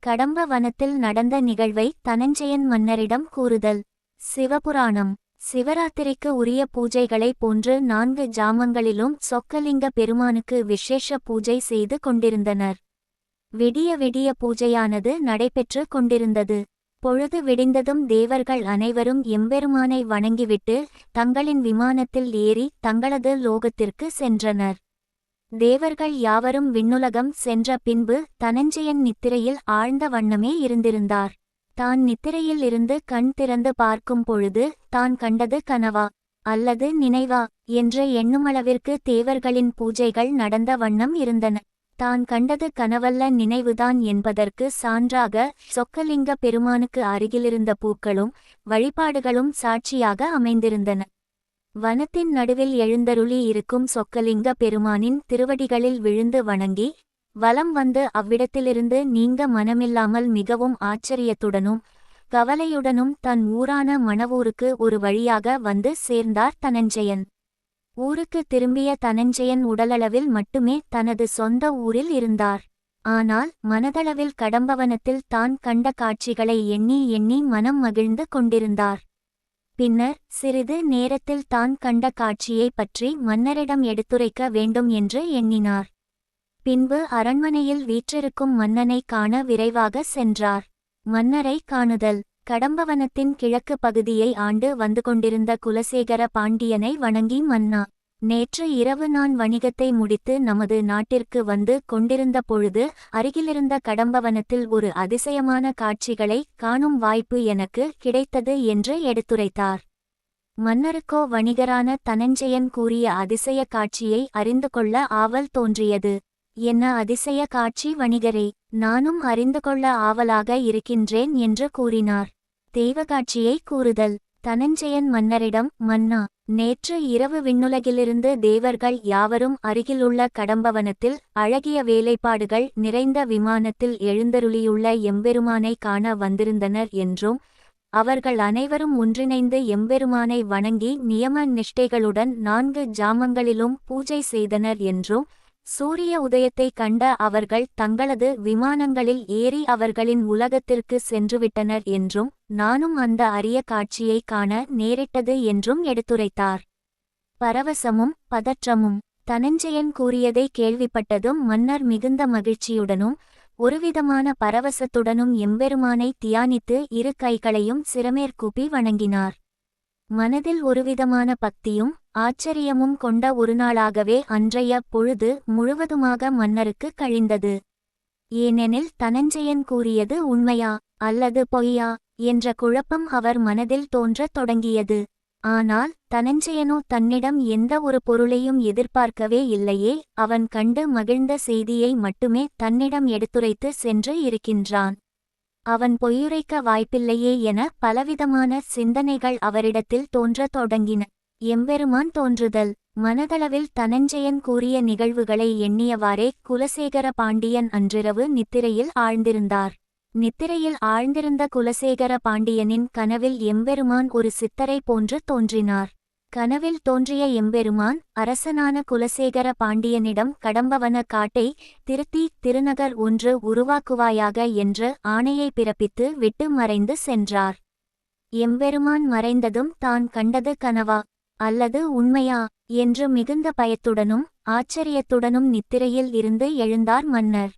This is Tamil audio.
கடம்ப வனத்தில் நடந்த நிகழ்வை தனஞ்சயன் மன்னரிடம் கூறுதல். சிவபுராணம். சிவராத்திரிக்கு உரிய பூஜைகளைப் போன்று நான்கு ஜாமங்களிலும் சொக்கலிங்க பெருமானுக்கு விசேஷ பூஜை செய்து கொண்டிருந்தனர். விடிய விடிய பூஜையானது நடைபெற்று கொண்டிருந்தது. பொழுது விடிந்ததும் தேவர்கள் அனைவரும் எம்பெருமானை வணங்கிவிட்டு தங்களின் விமானத்தில் ஏறி தங்களது லோகத்திற்கு சென்றனர். தேவர்கள் யாவரும் விண்ணுலகம் சென்ற பின்பு தனஞ்சயன் நித்திரையில் ஆழ்ந்த வண்ணமே இருந்திருந்தார். தான் நித்திரையில் இருந்து கண் திறந்து பார்க்கும் பொழுது தான் கண்டது கனவா? அல்லது நினைவா என்ற எண்ணுமளவிற்கு தேவர்களின் பூஜைகள் நடந்த வண்ணம் இருந்தன. தான் கண்டது கனவல்ல நினைவுதான் என்பதற்கு சான்றாக சொக்கலிங்க பெருமானுக்கு அருகிலிருந்த பூக்களும் வழிபாடுகளும் சாட்சியாக அமைந்திருந்தன. வனத்தின் நடுவில் எழுந்தருளி இருக்கும் சொக்கலிங்க பெருமானின் திருவடிகளில் விழுந்து வணங்கி வலம் வந்து அவ்விடத்திலிருந்து நீங்க மனமில்லாமல் மிகவும் ஆச்சரியத்துடனும் கவலையுடனும் தன் ஊரான மணவூருக்கு ஒரு வழியாக வந்து சேர்ந்தார் தனஞ்சயன். ஊருக்கு திரும்பிய தனஞ்சயன் உடலளவில் மட்டுமே தனது சொந்த ஊரில் இருந்தார். ஆனால் மனதளவில் கடம்பவனத்தில் தான் கண்ட காட்சிகளை எண்ணி எண்ணி மனம் மகிழ்ந்து கொண்டிருந்தார். பின்னர் சிறிது நேரத்தில் தான் கண்ட காட்சியை பற்றி மன்னரிடம் எடுத்துரைக்க வேண்டும் என்று எண்ணினார். பின்பு அரண்மனையில் வீற்றிருக்கும் மன்னனை காண விரைவாக சென்றார். மன்னரை காணுதல். கடம்பவனத்தின் கிழக்கு பகுதியை ஆண்டு வந்து கொண்டிருந்த குலசேகர பாண்டியனை வணங்கி மன்னா நேற்று இரவு நான் வணிகத்தை முடித்து நமது நாட்டிற்கு வந்து கொண்டிருந்த பொழுது அருகிலிருந்த கடம்பவனத்தில் ஒரு அதிசயமான காட்சிகளை காணும் வாய்ப்பு எனக்கு கிடைத்தது என்று எடுத்துரைத்தார். மன்னருக்கோ வணிகரான தனஞ்சயன் கூறிய அதிசய காட்சியை அறிந்து கொள்ள ஆவல் தோன்றியது. என்ன அதிசய காட்சி வணிகரே நானும் அறிந்து கொள்ள ஆவலாக இருக்கின்றேன் என்று கூறினார். தெய்வகாட்சியை கூறுதல் தனஞ்சயன் மன்னரிடம் மன்னா நேற்று இரவு விண்ணுலகிலிருந்து தேவர்கள் யாவரும் அருகிலுள்ள கடம்பவனத்தில் அழகிய வேலைப்பாடுகள் நிறைந்த விமானத்தில் எழுந்தருளியுள்ள எம்பெருமானை காண வந்திருந்தனர் என்றும் அவர்கள் அனைவரும் ஒன்றிணைந்து எம்பெருமானை வணங்கி நியம நிஷ்டைகளுடன் நான்கு ஜாமங்களிலும் பூஜை செய்தனர் என்றும் சூரிய உதயத்தை கண்ட அவர்கள் தங்களது விமானங்களில் ஏறி அவர்களின் உலகத்திற்கு சென்றுவிட்டனர் என்றும் நானும் அந்த அரிய காட்சியை காண நேரிட்டது என்றும் எடுத்துரைத்தார். பரவசமும் பதற்றமும். தனஞ்சயன் கூறியதை கேள்விப்பட்டதும் மன்னர் மிகுந்த மகிழ்ச்சியுடனும் ஒருவிதமான பரவசத்துடனும் எம்பெருமானை தியானித்து இரு கைகளையும் சிறமேற்கூப்பி வணங்கினார். மனதில் ஒருவிதமான பக்தியும் ஆச்சரியமும் கொண்ட ஒருநாளாகவே அன்றைய பொழுது முழுவதுமாக மன்னருக்கு கழிந்தது. ஏனெனில் தனஞ்சயன் கூறியது உண்மையா அல்லது பொய்யா என்ற குழப்பம் அவர் மனதில் தோன்றத் தொடங்கியது. ஆனால் தனஞ்சயனோ தன்னிடம் எந்த ஒரு பொருளையும் எதிர்பார்க்கவே இல்லையே அவன் கண்டு மகிழ்ந்த செய்தியை மட்டுமே தன்னிடம் எடுத்துரைத்து சென்று இருக்கின்றான். அவன் பொய்யுரைக்க வாய்ப்பில்லையே என பலவிதமான சிந்தனைகள் அவரிடத்தில் தோன்றத் தொடங்கின. எம்பெருமான் தோன்றுதல். மனதளவில் தனஞ்சயன் கூறிய நிகழ்வுகளை எண்ணியவாறே குலசேகர பாண்டியன் அன்றிரவு நித்திரையில் ஆழ்ந்திருந்தார். நித்திரையில் ஆழ்ந்திருந்த குலசேகர பாண்டியனின் கனவில் எம்பெருமான் ஒரு சித்தரை போன்று தோன்றினார். கனவில் தோன்றிய எம்பெருமான் அரசனான குலசேகர பாண்டியனிடம் கடம்பவன காட்டை திருத்தி திருநகர் ஒன்று உருவாக்குவாயாக என்று ஆணையை பிறப்பித்து விட்டு மறைந்து சென்றார். எம்பெருமான் மறைந்ததும் தான் கண்டது கனவா அல்லது உண்மையா என்று மிகுந்த பயத்துடனும் ஆச்சரியத்துடனும் நித்திரையில் இருந்து எழுந்தார் மன்னர்.